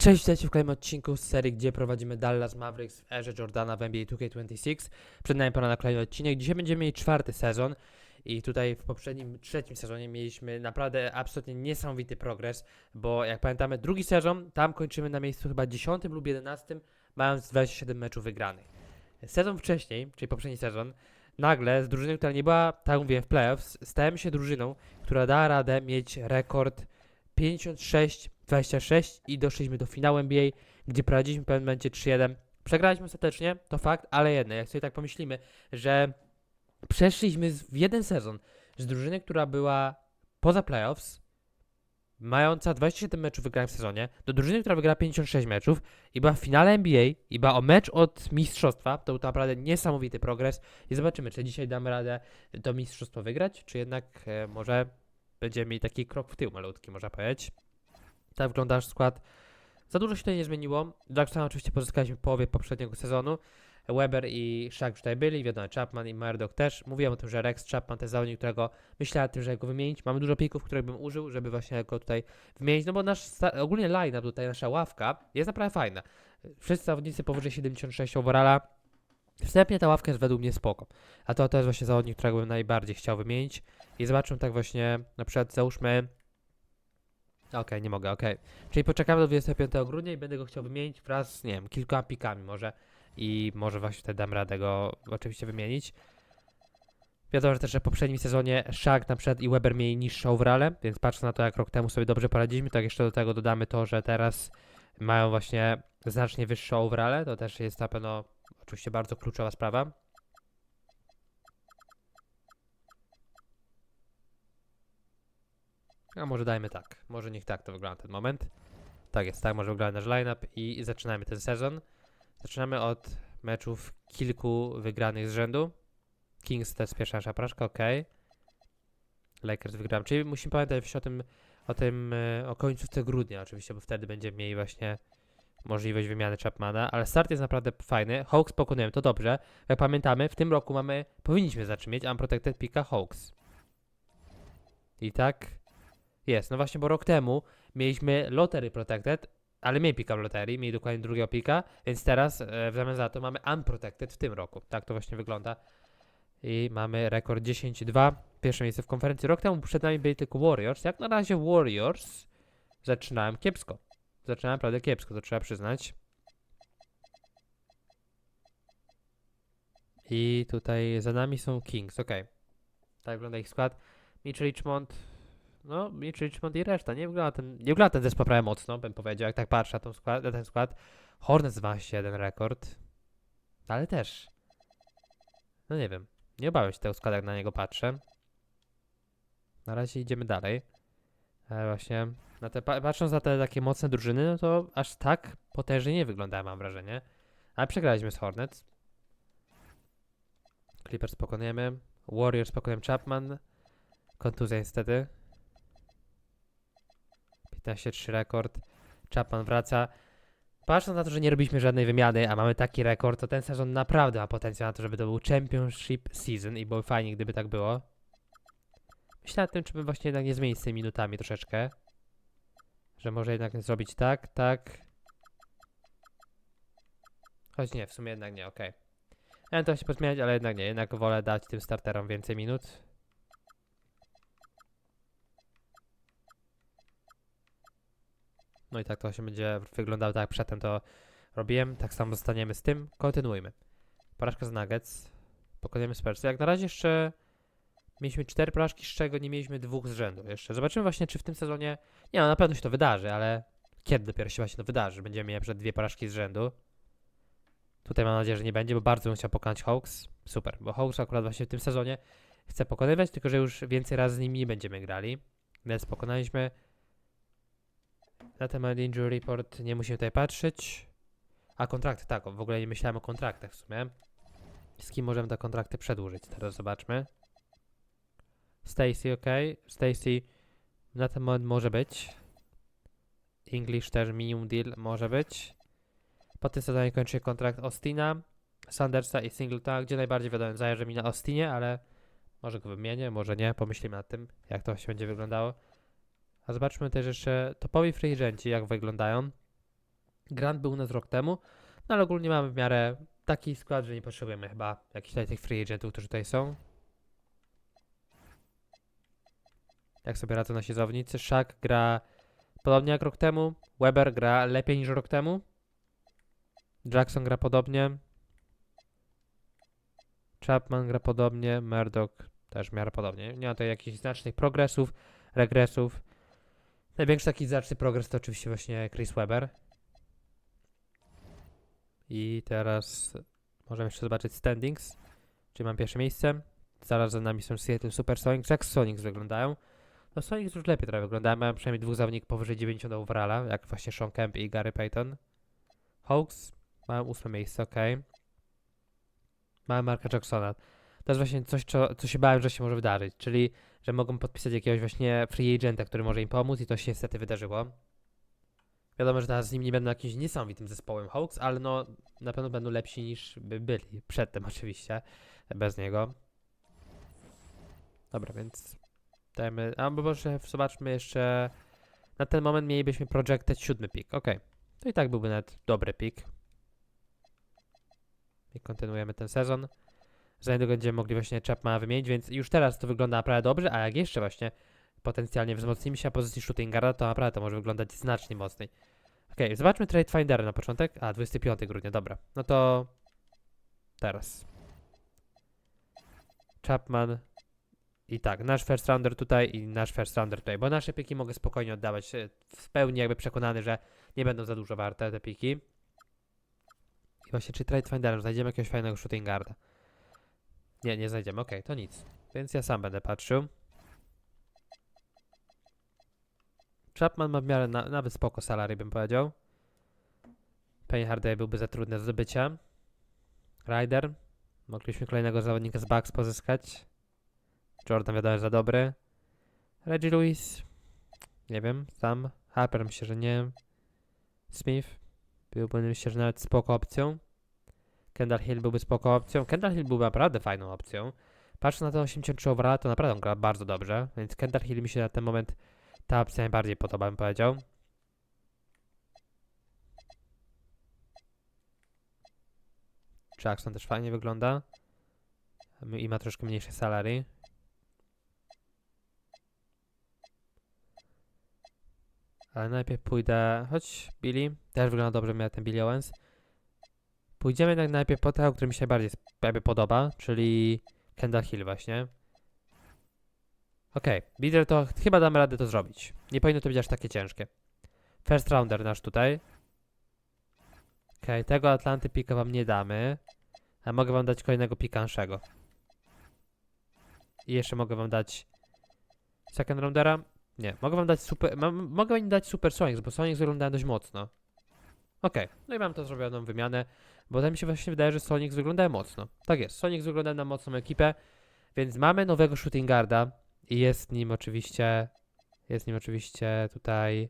Cześć, witajcie w kolejnym odcinku z serii, gdzie prowadzimy Dallas Mavericks w erze Jordana w NBA 2K26. Przed nami pora na kolejny odcinek. Dzisiaj będziemy mieli czwarty sezon i tutaj w poprzednim, trzecim sezonie mieliśmy naprawdę absolutnie niesamowity progres, bo jak pamiętamy, drugi sezon, tam kończymy na miejscu chyba 10 lub 11, mając 27 meczów wygranych. Sezon wcześniej, czyli poprzedni sezon, nagle z drużyny, która nie była, tak mówię, w playoffs, stałem się drużyną, która dała radę mieć rekord 56-26 i doszliśmy do finału NBA, gdzie prowadziliśmy w pewnym momencie 3-1. Przegraliśmy ostatecznie, to fakt, ale jedno, jak sobie tak pomyślimy, że przeszliśmy w jeden sezon z drużyny, która była poza playoffs, mająca 27 meczów wygranych w sezonie, do drużyny, która wygrała 56 meczów i była w finale NBA i była o mecz od mistrzostwa, to był naprawdę niesamowity progres i zobaczymy, czy dzisiaj damy radę to mistrzostwo wygrać, czy jednak e, może będziemy mieli taki krok w tył malutki, można powiedzieć. Tak wygląda nasz skład. Za dużo się tutaj nie zmieniło. Jacksona oczywiście pozyskaliśmy w połowie poprzedniego sezonu. Weber i Shaq już tutaj byli, wiadomo, Chapman i Murdoch też. Mówiłem o tym, że Rex Chapman to jest zawodnik, którego myślałem o tym, że go wymienić. Mamy dużo pików, których bym użył, żeby właśnie go tutaj wymienić, no bo nasz ogólnie line tutaj, nasza ławka jest naprawdę fajna. Wszyscy zawodnicy powyżej 76 overalla. Wstępnie ta ławka jest według mnie spoko. A to, to jest właśnie zawodnik, którego bym najbardziej chciał wymienić. I zobaczmy tak właśnie, na przykład załóżmy... Okej, nie mogę, okej. Czyli poczekamy do 25 grudnia i będę go chciał wymienić wraz z, nie wiem, kilkoma pikami może. I może właśnie wtedy dam radę go oczywiście wymienić. Wiadomo, że też w poprzednim sezonie Shaq na przykład i Weber mieli niższe overale, więc patrząc na to, jak rok temu sobie dobrze poradziliśmy, tak jeszcze do tego dodamy to, że teraz mają właśnie znacznie wyższe overale, to też jest na pewno oczywiście bardzo kluczowa sprawa. A może dajmy tak. Może niech tak to wygląda ten moment. Tak jest, tak może wygląda nasz line-up i zaczynamy ten sezon. Zaczynamy od meczów kilku wygranych z rzędu. Kings to jest pierwsza nasza porażka, ok. Lakers wygrałem, czyli musimy pamiętać o tym, o tym, e, o końcówce grudnia oczywiście, bo wtedy będziemy mieli właśnie możliwość wymiany Chapmana, ale start jest naprawdę fajny. Hawks pokonujemy, to dobrze. Jak pamiętamy, w tym roku mamy, powinniśmy zacząć mieć Unprotected Pika Hawks. I tak jest. No właśnie, bo rok temu mieliśmy Lottery Protected, ale mniej pika w loterii, mieli dokładnie drugiego pika, więc teraz e, w zamian za to mamy Unprotected w tym roku. Tak to właśnie wygląda. I mamy rekord 10-2, pierwsze miejsce w konferencji. Rok temu przed nami byli tylko Warriors. Jak na razie Warriors zaczynałem kiepsko. Zaczynałem naprawdę kiepsko, to trzeba przyznać. I tutaj za nami są Kings, ok. Tak wygląda ich skład. Mitch Richmond, no, Mitch Richmond i reszta. Nie wygląda ten, nie wygląda ten zespół prawie mocno, bym powiedział, jak tak patrzę na, tą skład, na ten skład. Hornets 21 rekord, ale też, no nie wiem, nie obawiam się tego składu, jak na niego patrzę. Na razie idziemy dalej. Ale właśnie, na te, pa- patrząc na te takie mocne drużyny, no to aż tak potężnie nie wyglądają, mam wrażenie. Ale przegraliśmy z Hornets. Clippers pokonujemy. Warriors pokonujemy Chapman. Kontuzja niestety. 15-3 rekord. Chapman wraca. Patrząc na to, że nie robiliśmy żadnej wymiany, a mamy taki rekord, to ten sezon naprawdę ma potencjał na to, żeby to był Championship Season i byłoby fajnie, gdyby tak było. Myślę nad tym, czy bym właśnie jednak nie zmienić z tymi minutami troszeczkę. Że może jednak zrobić tak, tak. Choć nie, w sumie jednak nie, okej. Miałem to się pozmieniać, ale jednak nie. Jednak wolę dać tym starterom więcej minut. No i tak to się będzie wyglądało tak jak przedtem to robiłem. Tak samo zostaniemy z tym. Kontynuujmy. Porażka z Nuggets. Pokonujemy Spurs. Jak na razie jeszcze mieliśmy cztery porażki, z czego nie mieliśmy dwóch z rzędu jeszcze. Zobaczymy właśnie, czy w tym sezonie... Nie no, na pewno się to wydarzy, ale kiedy dopiero się właśnie to wydarzy? Będziemy mieli na przykład dwie porażki z rzędu. Tutaj mam nadzieję, że nie będzie, bo bardzo bym chciał pokonać Hawks. Super, bo Hawks akurat właśnie w tym sezonie chcę pokonywać, tylko że już więcej razy z nimi nie będziemy grali. Więc pokonaliśmy. Na temat injury report nie musimy tutaj patrzeć. A kontrakty, tak, w ogóle nie myślałem o kontraktach w sumie. Z kim możemy te kontrakty przedłużyć? Teraz zobaczmy. Stacy, ok. Stacy na ten moment może być. English też minimum deal może być. Po tym sezonie kończy kontrakt Austina, Sandersa i Singletona, gdzie najbardziej wiadomo zależy mi na Austinie, ale może go wymienię, może nie. Pomyślimy nad tym, jak to się będzie wyglądało. A zobaczmy też jeszcze topowi free jak wyglądają. Grant był u nas rok temu, no ale ogólnie mamy w miarę taki skład, że nie potrzebujemy chyba jakichś tutaj tych free agentów, którzy tutaj są. Jak sobie radzą nasi zawodnicy? Shaq gra podobnie jak rok temu. Weber gra lepiej niż rok temu. Jackson gra podobnie. Chapman gra podobnie. Murdoch też w miarę podobnie. Nie ma tutaj jakichś znacznych progresów, regresów. Największy taki znaczny progres to oczywiście właśnie Chris Webber. I teraz możemy jeszcze zobaczyć standings. Czyli mam pierwsze miejsce. Zaraz za nami są Seattle Supersonics. Jak Sonics wyglądają? No Sonics już lepiej trochę wyglądają. Mają przynajmniej dwóch zawodników powyżej 90 overalla, jak właśnie Sean Kemp i Gary Payton. Hawks mają ósme miejsce, ok. Mają Marka Jacksona. To jest właśnie coś, co, co się bałem, że się może wydarzyć, czyli że mogą podpisać jakiegoś właśnie free agenta, który może im pomóc i to się niestety wydarzyło. Wiadomo, że teraz z nim nie będą jakimś niesamowitym zespołem Hawks, ale no na pewno będą lepsi niż by byli przedtem oczywiście, bez niego. Dobra, więc dajmy, a może zobaczmy jeszcze, na ten moment mielibyśmy projected siódmy pick, ok. To i tak byłby nawet dobry pick. I kontynuujemy ten sezon. Za niedługo będziemy mogli właśnie Chapmana wymienić, więc już teraz to wygląda naprawdę dobrze, a jak jeszcze właśnie potencjalnie wzmocnimy się na pozycji shooting guarda, to naprawdę to może wyglądać znacznie mocniej. Okej, zobaczmy Trade Findera na początek. A, 25 grudnia, dobra. No to teraz. Chapman i tak, nasz first rounder tutaj i nasz first rounder tutaj, bo nasze piki mogę spokojnie oddawać, e, w pełni jakby przekonany, że nie będą za dużo warte te piki. I właśnie czy Trade Finderem znajdziemy jakiegoś fajnego shooting guarda? Nie, nie znajdziemy, okej, to nic. Więc ja sam będę patrzył. Chapman ma w miarę na, nawet spoko salary, bym powiedział. Penny Hardaway byłby za trudny do zdobycia. Ryder. Mogliśmy kolejnego zawodnika z Bucks pozyskać. Jordan wiadomo, za dobry. Reggie Lewis. Nie wiem, sam. Harper myślę, że nie. Smith. Byłby myślę, że nawet spoko opcją. Kendall Hill byłby spoko opcją. Kendall Hill byłby naprawdę fajną opcją. Patrząc na ten 83 overalla, to naprawdę on gra bardzo dobrze. Więc Kendall Hill mi się na ten moment ta opcja najbardziej podoba, bym powiedział. Jackson też fajnie wygląda. I ma troszkę mniejsze salary. Ale najpierw pójdę, choć Billy też wygląda dobrze, miał ten Billy Owens. Pójdziemy jednak najpierw po tego, który mi się najbardziej sp- jakby podoba, czyli Kendall Hill właśnie. Okej, widzę, to ch- chyba damy radę to zrobić. Nie powinno to być aż takie ciężkie. First rounder nasz tutaj. Okej, tego Atlanty pika wam nie damy. A mogę wam dać kolejnego pikanszego. I jeszcze mogę wam dać second roundera. Nie, mogę wam dać super, mogę wam dać super Sonics, bo Sonics wyglądają dość mocno. Okej, no i mam to zrobioną wymianę, bo tak mi się właśnie wydaje, że Sonics wyglądają mocno. Tak jest, Sonics wyglądają na mocną ekipę, więc mamy nowego shooting guarda i jest nim oczywiście, jest nim oczywiście tutaj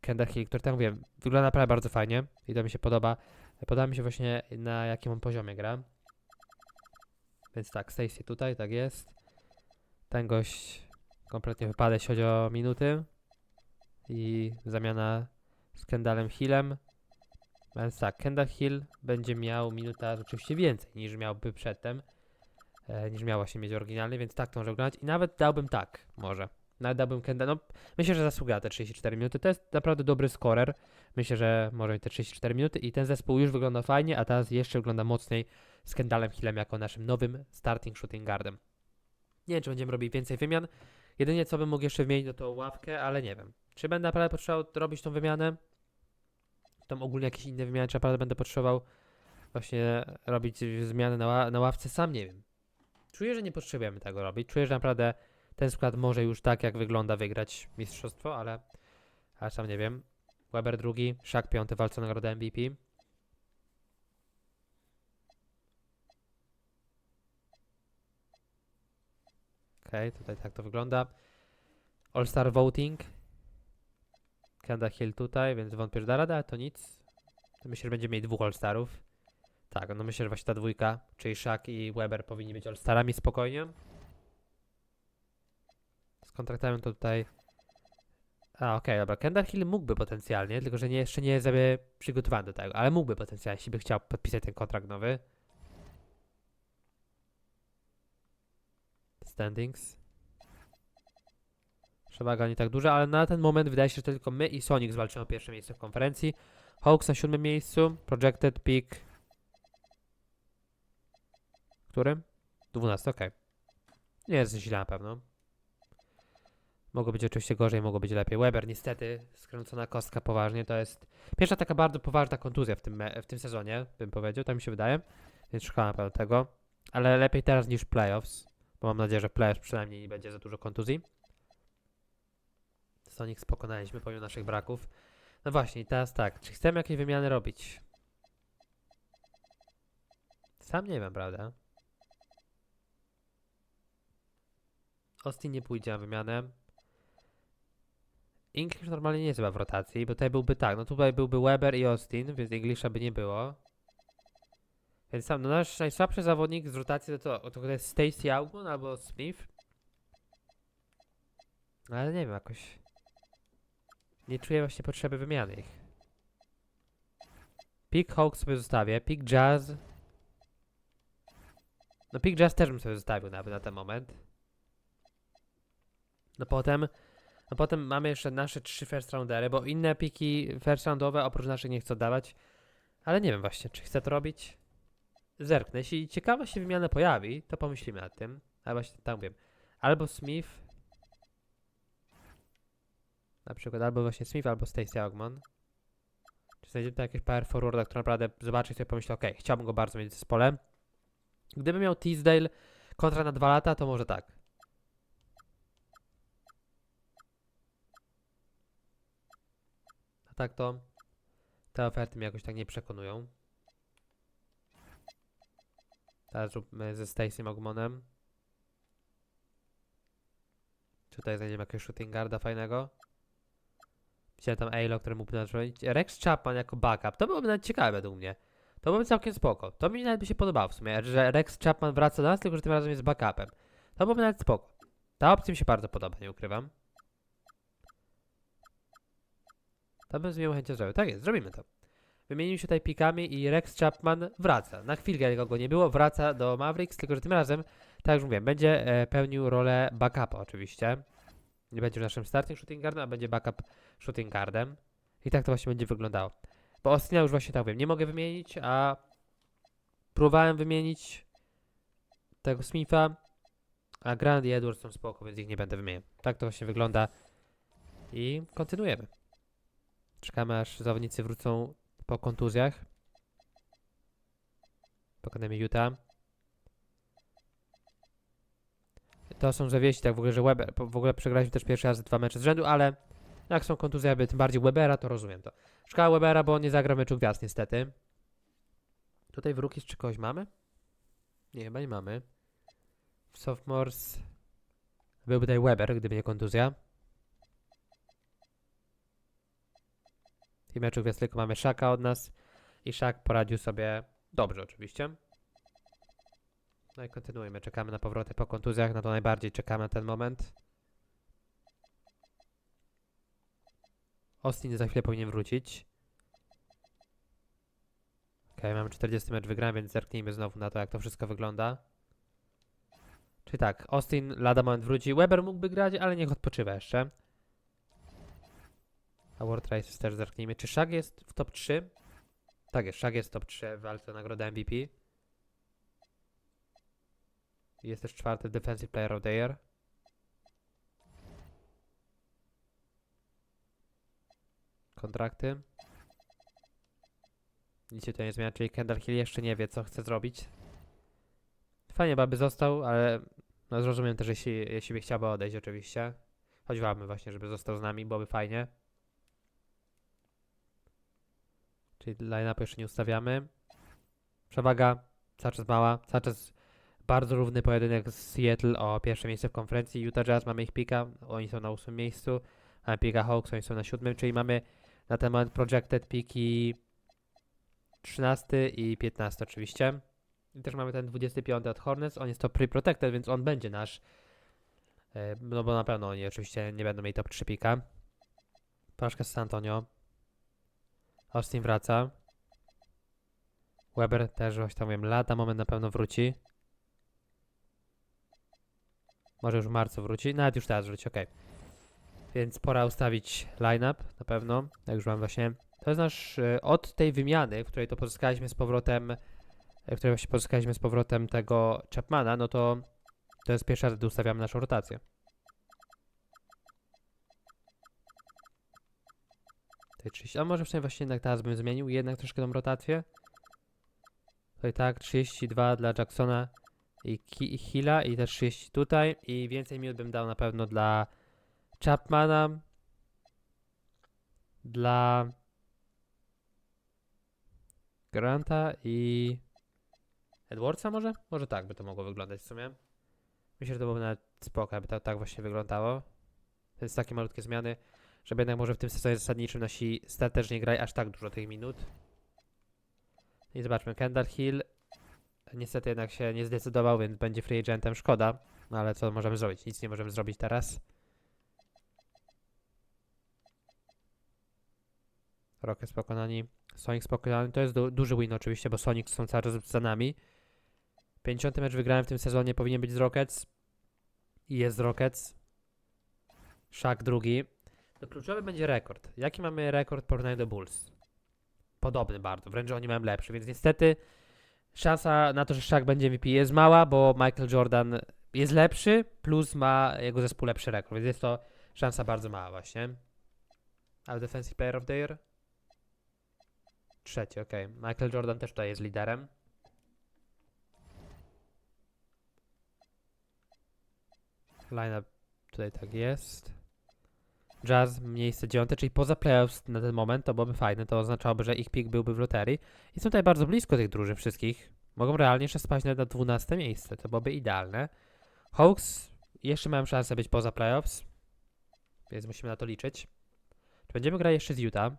Kendall Hill, który jak mówiłem, wygląda naprawdę bardzo fajnie i to mi się podoba. Podoba mi się właśnie na jakim on poziomie gra. Więc tak, Stacy tutaj, tak jest. Ten gość kompletnie wypada, jeśli chodzi o minuty. I zamiana z Kendallem Hillem. Więc tak, Kendall Hill będzie miał minuta oczywiście więcej niż miałby przedtem. E, niż miał właśnie mieć oryginalny, więc tak to może wyglądać. I nawet dałbym tak, może. Nawet dałbym Kendall, no myślę, że zasługa te 34 minuty. To jest naprawdę dobry scorer. Myślę, że może mieć te 34 minuty i ten zespół już wygląda fajnie, a teraz jeszcze wygląda mocniej z Kendallem Hillem jako naszym nowym starting shooting guardem. Nie wiem, czy będziemy robić więcej wymian. Jedynie co bym mógł jeszcze wymienić, no to ławkę, ale nie wiem. Czy będę naprawdę potrzebował robić tą wymianę? Tam ogólnie jakieś inne wymiany, czy naprawdę będę potrzebował właśnie robić zmiany na, na ławce? Sam nie wiem. Czuję, że nie potrzebujemy tego robić. Czuję, że naprawdę ten skład może już tak, jak wygląda, wygrać mistrzostwo, ale, ale sam nie wiem. Weber drugi, Szak piąty, walce o nagrodę MVP. Okej, tutaj tak to wygląda. All-Star Voting. Kendall Hill tutaj, więc wątpię, że da radę, ale to nic. Myślę, że będziemy mieli dwóch All-Starów. Tak, no myślę, że właśnie ta dwójka, czyli Shaq i Weber powinni być All-Starami spokojnie. Z kontraktami to tutaj A, okej, dobra. Kendall Hill mógłby potencjalnie, tylko że nie, jeszcze nie jest sobie przygotowany do tego, ale mógłby potencjalnie, jeśli by chciał podpisać ten kontrakt nowy. Standings. Przewaga nie tak duża, ale na ten moment wydaje się, że tylko my i Sonic zwalczymy o pierwsze miejsce w konferencji. Hawks na siódmym miejscu. Projected Peak. Którym? 12, okej. Nie jest źle na pewno. Mogło być oczywiście gorzej, mogło być lepiej. Weber niestety, skręcona kostka poważnie, to jest pierwsza taka bardzo poważna kontuzja w tym, w tym sezonie, bym powiedział, tak mi się wydaje. Więc szukałem pewno tego. Ale lepiej teraz niż playoffs, bo mam nadzieję, że playoffs przynajmniej nie będzie za dużo kontuzji. Sonic pokonaliśmy pomimo naszych braków. No właśnie, teraz tak, czy chcemy jakieś wymiany robić? Sam nie wiem, prawda? Austin nie pójdzie na wymianę. English normalnie nie jest chyba w rotacji, bo tutaj byłby tak, no tutaj byłby Weber i Austin, więc Englisha by nie było. Więc sam, no nasz najsłabszy zawodnik z rotacji to to, to jest Stacey Augmon albo Smith. Ale nie wiem, jakoś nie czuję właśnie potrzeby wymiany ich. Pick Hawk sobie zostawię, Pick Jazz. No Pick Jazz też bym sobie zostawił nawet na ten moment. No potem, no potem mamy jeszcze nasze trzy first roundery, bo inne piki first roundowe oprócz naszych nie chcę dawać. Ale nie wiem właśnie, czy chcę to robić. Zerknę. Jeśli ciekawa się wymiana pojawi, to pomyślimy nad tym. Ale właśnie tak wiem. Albo Smith. Na przykład albo właśnie Smith, albo Stacey Augmon. Czy znajdziemy tu jakieś power forwarda, który naprawdę zobaczy i sobie pomyśli, ok, chciałbym go bardzo mieć w zespole. Gdybym miał Teasdale kontra na dwa lata, to może tak. A tak to te oferty mnie jakoś tak nie przekonują. Teraz zróbmy ze Stacey Mogmonem. Tutaj znajdziemy jakiegoś shooting guarda fajnego. Widziałem tam mógłby nas robić. Rex Chapman jako backup. To byłoby nawet ciekawe według mnie. To byłoby całkiem spoko. To mi nawet by się podobało w sumie, że Rex Chapman wraca do nas, tylko że tym razem jest backupem. To byłoby nawet spoko. Ta opcja mi się bardzo podoba, nie ukrywam. To bym z miłą chęcią zrobił. Tak jest, zrobimy to. Wymienił się tutaj pikami i Rex Chapman wraca. Na chwilkę go nie było, wraca do Mavericks, tylko że tym razem, tak jak już mówiłem, będzie e, pełnił rolę backupa oczywiście. Nie będzie już naszym starting shooting guardem, a będzie backup shooting guardem. I tak to właśnie będzie wyglądało. Bo Austina już właśnie tak wiem, nie mogę wymienić, a próbowałem wymienić tego Smitha, a Grant i Edwards są spoko, więc ich nie będę wymieniał. Tak to właśnie wygląda. I kontynuujemy. Czekamy aż zawodnicy wrócą po kontuzjach. Pokonamy Utah. To są zawieści, tak w ogóle, że Weber, w ogóle przegraliśmy też pierwszy raz dwa mecze z rzędu, ale jak są kontuzje, aby tym bardziej Webera, to rozumiem to. Szkoła Webera, bo on nie zagra meczu gwiazd niestety. Tutaj w Rookies czy kogoś mamy? Nie, chyba nie mamy. W Sophomores byłby tutaj Weber, gdyby nie kontuzja. W meczu gwiazd tylko mamy Szaka od nas i Szak poradził sobie dobrze oczywiście. No i kontynuujemy, czekamy na powroty po kontuzjach, na to najbardziej czekamy na ten moment. Austin za chwilę powinien wrócić. Okej, mamy 40 mecz wygrany, więc zerknijmy znowu na to, jak to wszystko wygląda. Czyli tak, Austin lada moment wróci. Weber mógłby grać, ale niech odpoczywa jeszcze. A World Races też zerknijmy. Czy Shaq jest w top 3? Tak jest, Shaq jest w top 3 w walce o nagrodę MVP. Jest też czwarty Defensive Player of the Year. Kontrakty. Nic się tutaj nie zmienia, czyli Kendall Hill jeszcze nie wie, co chce zrobić. Fajnie, by został, ale no zrozumiem też, jeśli, jeśli by odejść oczywiście. Choć wolałbym właśnie, żeby został z nami, byłoby fajnie. Czyli line-upu jeszcze nie ustawiamy. Przewaga, cały czas mała, cały czas bardzo równy pojedynek z Seattle o pierwsze miejsce w konferencji. Utah Jazz mamy ich pika, oni są na ósmym miejscu. Mamy pika Hawks, oni są na siódmym, czyli mamy na ten moment projected piki 13 i 15 oczywiście. I też mamy ten 25 od Hornets, on jest to pre-protected, więc on będzie nasz. E, No bo na pewno oni oczywiście nie będą mieli top 3 pika. Porażka z San Antonio. Austin wraca. Weber też właśnie tam wiem, lata moment na pewno wróci. Może już w marcu wróci, nawet już teraz wróci, okej. Więc pora ustawić line-up na pewno, jak już mam właśnie. To jest nasz, e, od tej wymiany, w której to pozyskaliśmy z powrotem, w której właśnie pozyskaliśmy z powrotem tego Chapmana, no to to jest pierwsza, gdy ustawiamy naszą rotację. Tutaj 30, a może sumie właśnie jednak teraz bym zmienił jednak troszkę tą rotację. Tutaj tak, 32 dla Jacksona i, i i też 30 tutaj i więcej minut bym dał na pewno dla Chapmana, dla Granta i Edwardsa może? Może tak by to mogło wyglądać w sumie. Myślę, że to byłoby nawet spoko, aby to tak właśnie wyglądało. Więc takie malutkie zmiany, żeby jednak może w tym sezonie zasadniczym nasi starterzy nie grali aż tak dużo tych minut. I zobaczmy, Kendall Hill niestety jednak się nie zdecydował, więc będzie free agentem, szkoda. No ale co możemy zrobić? Nic nie możemy zrobić teraz. Rockets pokonani, Sonic pokonany. To jest du duży win oczywiście, bo Sonic są cały czas za nami. 50 mecz wygrałem w tym sezonie, powinien być z Rockets. I jest z Rockets. Shaq drugi. To kluczowy będzie rekord. Jaki mamy rekord w porównaniu do Bulls? Podobny bardzo, wręcz oni mają lepszy, więc niestety szansa na to, że Shaq będzie MVP jest mała, bo Michael Jordan jest lepszy, plus ma jego zespół lepszy rekord, więc jest to szansa bardzo mała właśnie. Ale Defensive Player of the Year? Trzeci, okej. Michael Jordan też tutaj jest liderem. Lineup tutaj tak jest. Jazz miejsce dziewiąte, czyli poza playoffs na ten moment, to byłoby fajne, to oznaczałoby, że ich pick byłby w loterii. I są tutaj bardzo blisko tych drużyn wszystkich. Mogą realnie jeszcze spaść na 12 miejsce, to byłoby idealne. Hawks jeszcze mają szansę być poza playoffs, więc musimy na to liczyć. Czy będziemy grać jeszcze z Utah?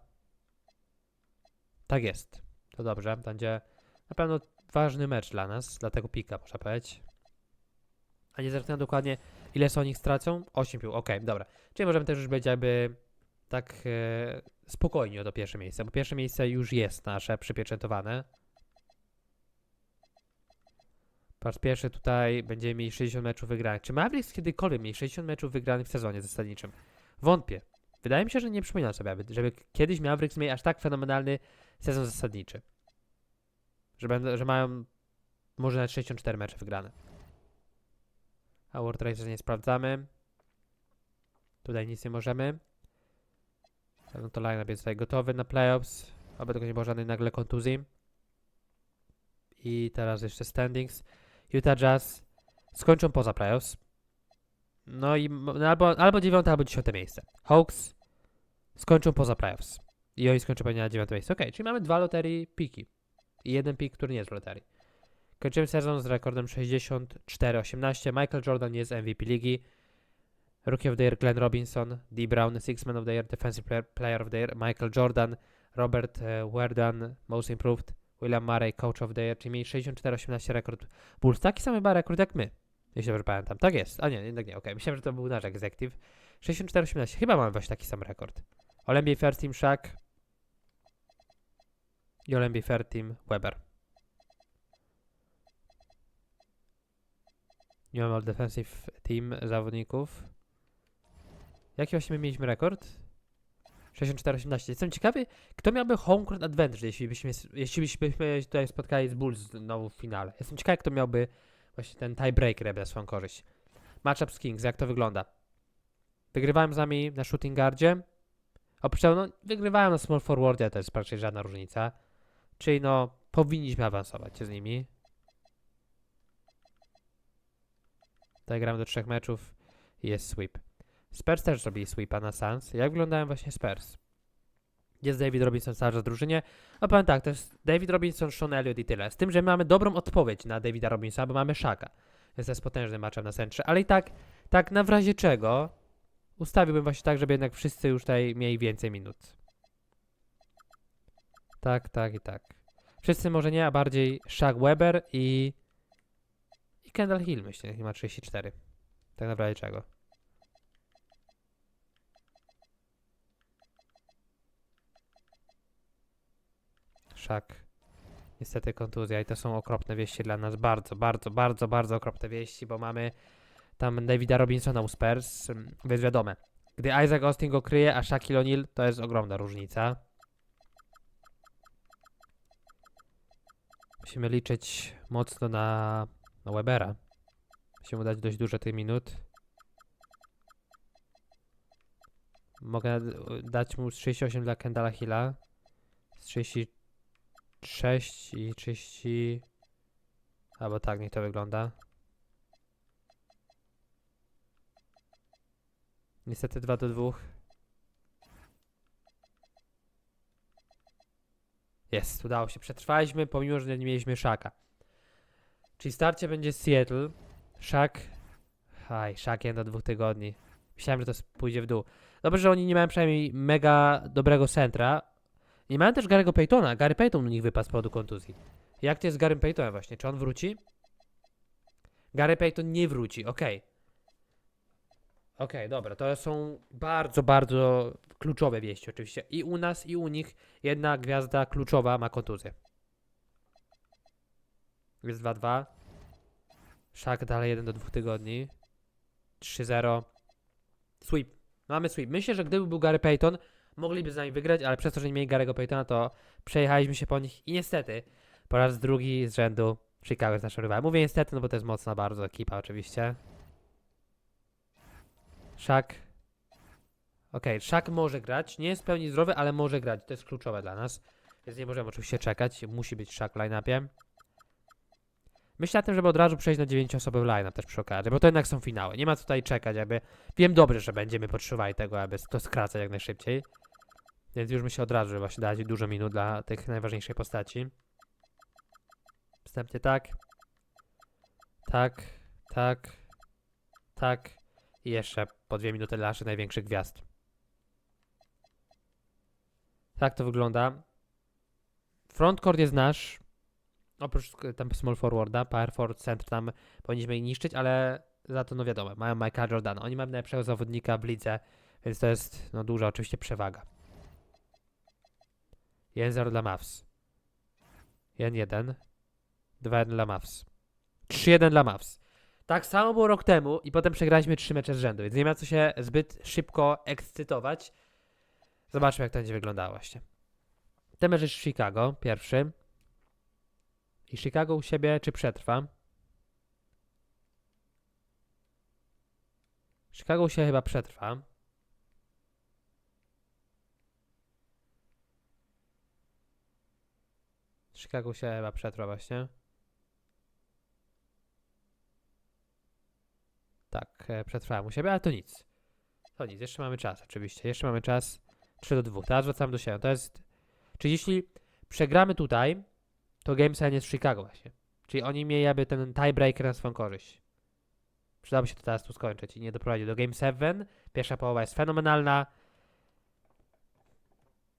Tak jest. To dobrze, będzie na pewno ważny mecz dla nas, dla tego pika, można powiedzieć. A nie zerknę dokładnie, ile są nich stracą? 8 pił, okej, dobra. Czyli możemy też już być jakby tak e, spokojnie o to pierwsze miejsce, bo pierwsze miejsce już jest nasze przypieczętowane. Po raz pierwszy tutaj będziemy mieli 60 meczów wygranych. Czy Mavericks kiedykolwiek mieli 60 meczów wygranych w sezonie zasadniczym? Wątpię. Wydaje mi się, że nie przypominam sobie, aby- żeby kiedyś Mavericks mieli aż tak fenomenalny sezon zasadniczy. Że, będą, że mają może nawet 64 mecze wygrane. A World Racer nie sprawdzamy. Tutaj nic nie możemy. No to line jest tutaj gotowy na playoffs. Aby tylko nie było żadnej nagle kontuzji. I teraz jeszcze standings. Utah Jazz skończą poza playoffs. No i no albo, albo dziewiąte, albo dziesiąte miejsce. Hawks skończą poza playoffs. I oni skończą pewnie na dziewiąte miejsce. Okej, czyli mamy dwa loterii piki. I jeden pik, który nie jest w loterii. Kończymy sezon z rekordem 64-18. Michael Jordan jest MVP ligi. Rookie of the Year Glenn Robinson, D. Brown, Six Man of the Year, Defensive Player, of the Year, Michael Jordan, Robert e, Werdan, Most Improved, William Murray, Coach of the Year, czyli mieli 64-18 rekord Bulls. Taki sam chyba rekord jak my, jeśli dobrze pamiętam. Tak jest. A nie, jednak nie, okej. Myślałem, że to był nasz executive. 64-18, chyba mamy właśnie taki sam rekord. All NBA First Team Shaq i All NBA Fair Team Weber. All Defensive Team zawodników. Jaki właśnie my mieliśmy rekord? 64-18. Jestem ciekawy, kto miałby home court advantage, jeśli byśmy, jeśli byśmy się tutaj spotkali z Bulls znowu w finale. Jestem ciekawy, kto miałby właśnie ten tiebreaker na swoją korzyść. Matchup z Kings, jak to wygląda? Wygrywałem z nami na shooting guardzie. Oprócz tego, no, wygrywałem na small forwardzie, to jest raczej żadna różnica. Czyli no, powinniśmy awansować z nimi. Tutaj gramy do trzech meczów i jest sweep. Spurs też zrobili sweepa na Suns. Jak wyglądają właśnie Spurs? Jest David Robinson cały czas w drużynie. A powiem tak, to jest David Robinson, Sean Elliott i tyle. Z tym, że mamy dobrą odpowiedź na Davida Robinsona, bo mamy Shaka. Więc to jest potężny matchup na centrze. Ale i tak, tak na w razie czego ustawiłbym właśnie tak, żeby jednak wszyscy już tutaj mieli więcej minut. Tak, tak i tak. Wszyscy może nie, a bardziej Shaq Weber i Kendall Hill, myślę, nie ma 34. Tak naprawdę czego? Szak. Niestety kontuzja i to są okropne wieści dla nas. Bardzo, bardzo, bardzo, bardzo okropne wieści, bo mamy tam Davida Robinsona u Spurs. Mm, więc wiadome. Gdy Isaac Austin go kryje, a Shaquille O'Neal, to jest ogromna różnica. Musimy liczyć mocno na na Webera. Musimy mu dać dość dużo tych minut. Mogę dać mu z 38 dla Kendalla Hilla. Z 36 i 30. Albo tak, niech to wygląda. Niestety 2 do 2. Jest, udało się. Przetrwaliśmy, pomimo, że nie mieliśmy Szaka. Czyli starcie będzie Seattle. Szak. Aj, Szak jeden do dwóch tygodni. Myślałem, że to pójdzie w dół. Dobrze, że oni nie mają przynajmniej mega dobrego centra. Nie mają też Gary'ego Paytona. Gary Payton u nich wypadł z powodu kontuzji. Jak to jest z Garym Paytonem właśnie? Czy on wróci? Gary Payton nie wróci, okej. Okej, dobra, to są bardzo, bardzo kluczowe wieści oczywiście. I u nas, i u nich jedna gwiazda kluczowa ma kontuzję. Jest 2-2. Szak dalej 1 do 2 tygodni. 3-0. Sweep. Mamy sweep. Myślę, że gdyby był Gary Payton, mogliby z nami wygrać, ale przez to, że nie mieli Gary'ego Paytona, to przejechaliśmy się po nich i niestety po raz drugi z rzędu Chicago jest naszym. Mówię niestety, no bo to jest mocna bardzo ekipa oczywiście. Szak. Okej, Szak może grać. Nie jest w pełni zdrowy, ale może grać. To jest kluczowe dla nas. Więc nie możemy oczywiście czekać. Musi być Szak w line-upie. Myślę o tym, żeby od razu przejść na 9-osobowy line-up też przy okazji, bo to jednak są finały. Nie ma tutaj czekać, aby... Wiem dobrze, że będziemy potrzebowali tego, aby to skracać jak najszybciej. Więc już myślę od razu, że właśnie dać dużo minut dla tych najważniejszych postaci. Wstępnie tak. Tak. Tak. Tak. I jeszcze po dwie minuty dla naszych największych gwiazd. Tak to wygląda. Frontcourt jest nasz. Oprócz tam small forwarda, power forward, center tam powinniśmy ich niszczyć, ale za to no wiadomo, mają Mike'a Jordana. Oni mają najlepszego zawodnika w lidze, więc to jest no duża oczywiście przewaga. 1-0 dla Mavs. 1-1. 2-1 dla Mavs. 3-1 dla Mavs. Tak samo było rok temu i potem przegraliśmy trzy mecze z rzędu, więc nie ma co się zbyt szybko ekscytować. Zobaczmy, jak to będzie wyglądało właśnie. Ten mecz Chicago, pierwszy. I Chicago u siebie czy przetrwa? Chicago siebie chyba przetrwa. Chicago się chyba przetrwa właśnie. Tak, e, przetrwałem u siebie, ale to nic. To nic, jeszcze mamy czas oczywiście. Jeszcze mamy czas 3 do 2. Teraz wracamy do siebie. To jest... Czyli jeśli przegramy tutaj, to Game 7 jest w Chicago właśnie. Czyli oni mieliby ten tiebreaker na swoją korzyść. Przydałoby się to teraz tu skończyć i nie doprowadzić do Game 7. Pierwsza połowa jest fenomenalna.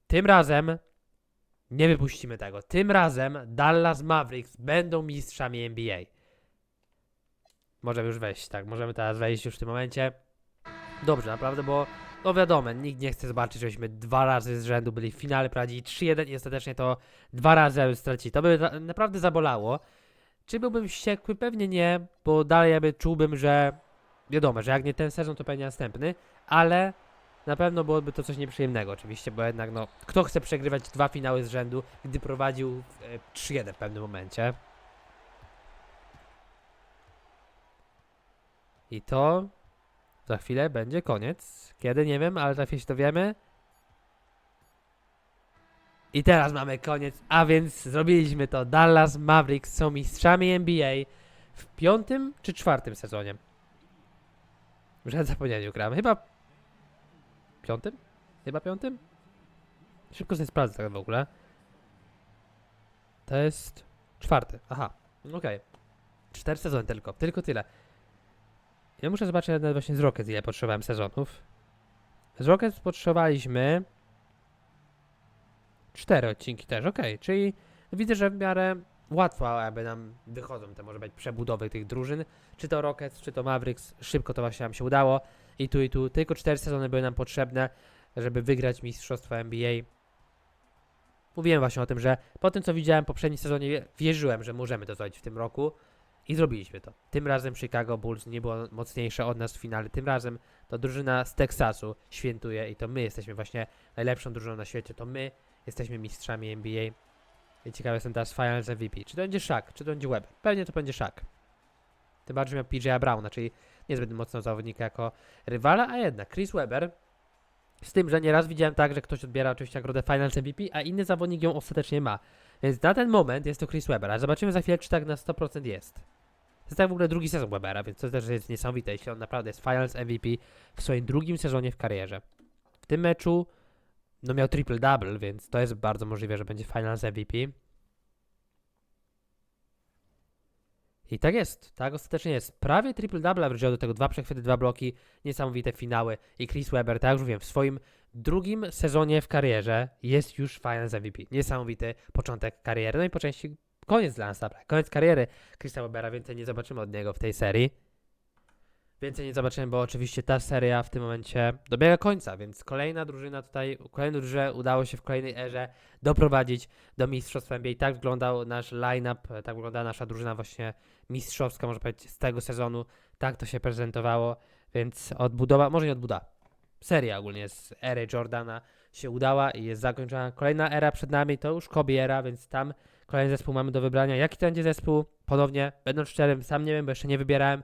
Tym razem nie wypuścimy tego. Tym razem Dallas Mavericks będą mistrzami NBA. Możemy już wejść, tak. Możemy teraz wejść już w tym momencie. Dobrze, naprawdę, bo no wiadomo, nikt nie chce zobaczyć, żebyśmy dwa razy z rzędu byli w finale, prowadzili 3-1 i ostatecznie to dwa razy stracili. To by naprawdę zabolało. Czy byłbym wściekły? Pewnie nie, bo dalej jakby czułbym, że wiadomo, że jak nie ten sezon, to pewnie następny, ale na pewno byłoby to coś nieprzyjemnego oczywiście, bo jednak no, kto chce przegrywać dwa finały z rzędu, gdy prowadził e, 3-1 w pewnym momencie. I to za chwilę będzie koniec. Kiedy? Nie wiem, ale za chwilę się dowiemy. I teraz mamy koniec, a więc zrobiliśmy to. Dallas Mavericks są mistrzami NBA w piątym czy czwartym sezonie. Już nawet zapomniałem, gramy. Chyba piątym? Chyba piątym? Szybko sobie sprawdzę tak w ogóle. To jest czwarty. Aha, okej. Cztery sezony tylko, tylko tyle. Ja muszę zobaczyć nawet właśnie z Rockets, ile potrzebowałem sezonów. Z Rockets potrzebowaliśmy cztery odcinki też, okej, czyli widzę, że w miarę łatwo aby nam wychodzą te może być przebudowy tych drużyn, czy to Rockets, czy to Mavericks, szybko to właśnie nam się udało. I tu i tu, tylko cztery sezony były nam potrzebne, żeby wygrać mistrzostwo NBA. mówiłem właśnie o tym, że po tym co widziałem w poprzednim sezonie wierzyłem, że możemy to zrobić w tym roku i zrobiliśmy to. Tym razem Chicago Bulls nie było mocniejsze od nas w finale, tym razem to drużyna z Teksasu świętuje i to my jesteśmy właśnie najlepszą drużyną na świecie, to my jesteśmy mistrzami NBA. I ciekawy jestem teraz Finals MVP. Czy to będzie Shaq, czy to będzie Web? Pewnie to będzie Shaq. Tym bardziej miał PJ Browna, czyli niezbyt mocno zawodnika jako rywala, a jednak Chris Webber. Z tym, że nieraz widziałem tak, że ktoś odbiera oczywiście nagrodę Finals MVP, a inny zawodnik ją ostatecznie ma. Więc na ten moment jest to Chris Webber, ale zobaczymy za chwilę, czy tak na 100% jest. Tak w ogóle drugi sezon Webera, więc to też jest niesamowite, jeśli on naprawdę jest Finals MVP w swoim drugim sezonie w karierze. W tym meczu no miał triple-double, więc to jest bardzo możliwe, że będzie Finals MVP. I tak jest, tak ostatecznie jest. Prawie triple-double average do tego, dwa przechwyty, dwa bloki, niesamowite finały. I Chris Webber, tak jak już mówiłem, w swoim drugim sezonie w karierze jest już Finals MVP. Niesamowity początek kariery, no i po części koniec dla nas, koniec kariery Chrisa Webera, więcej nie zobaczymy od niego w tej serii. Więcej nie zobaczymy, bo oczywiście ta seria w tym momencie dobiega końca, więc kolejna drużyna tutaj, kolejną drużynę udało się w kolejnej erze doprowadzić do mistrzostwa NBA. Tak wyglądał nasz line-up, tak wygląda nasza drużyna właśnie mistrzowska, można powiedzieć, z tego sezonu. Tak to się prezentowało, więc odbudowa, może nie odbudowa, seria ogólnie z ery Jordana się udała i jest zakończona. Kolejna era przed nami to już Kobe era, więc tam kolejny zespół mamy do wybrania. Jaki to będzie zespół? Ponownie, będąc szczerym, sam nie wiem, bo jeszcze nie wybierałem.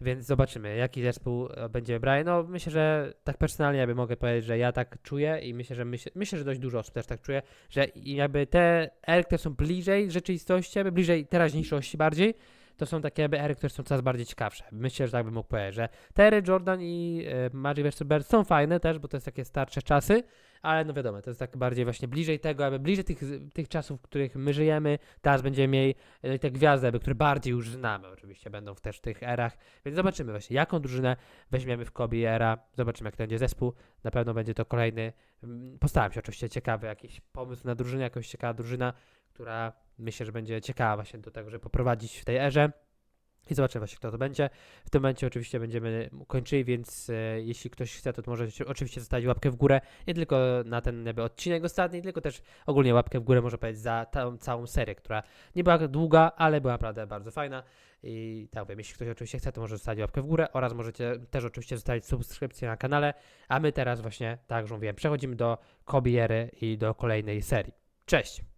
Więc zobaczymy, jaki zespół e, będziemy brali. No, myślę, że tak personalnie jakby mogę powiedzieć, że ja tak czuję i myślę, że myślę, myślę, że dość dużo osób też tak czuje, że jakby te ery, które są bliżej rzeczywistości, jakby bliżej teraźniejszości bardziej, to są takie ery, które są coraz bardziej ciekawsze. Myślę, że tak bym mógł powiedzieć, że te ery Jordan i e, Magic vs. Bird są fajne też, bo to jest takie starsze czasy, ale no wiadomo, to jest tak bardziej właśnie bliżej tego, jakby bliżej tych, tych czasów, w których my żyjemy. Teraz będziemy mieli e, te gwiazdy, jakby, które bardziej już znamy oczywiście, będą w też tych erach, więc zobaczymy właśnie, jaką drużynę weźmiemy w Kobe era, zobaczymy, jak to będzie zespół. Na pewno będzie to kolejny, mm, postaram się oczywiście ciekawy jakiś pomysł na drużynę, jakaś ciekawa drużyna, która myślę, że będzie ciekawa właśnie do tego, żeby poprowadzić w tej erze. I zobaczymy właśnie, kto to będzie. W tym momencie oczywiście będziemy kończyli, więc e, jeśli ktoś chce, to może oczywiście zostawić łapkę w górę. Nie tylko na ten jakby odcinek ostatni, tylko też ogólnie łapkę w górę, może powiedzieć, za tą całą serię, która nie była długa, ale była naprawdę bardzo fajna. I tak wiem, jeśli ktoś oczywiście chce, to może zostawić łapkę w górę oraz możecie też oczywiście zostawić subskrypcję na kanale. A my teraz właśnie, tak już mówiłem, przechodzimy do Kobiery i do kolejnej serii. Cześć!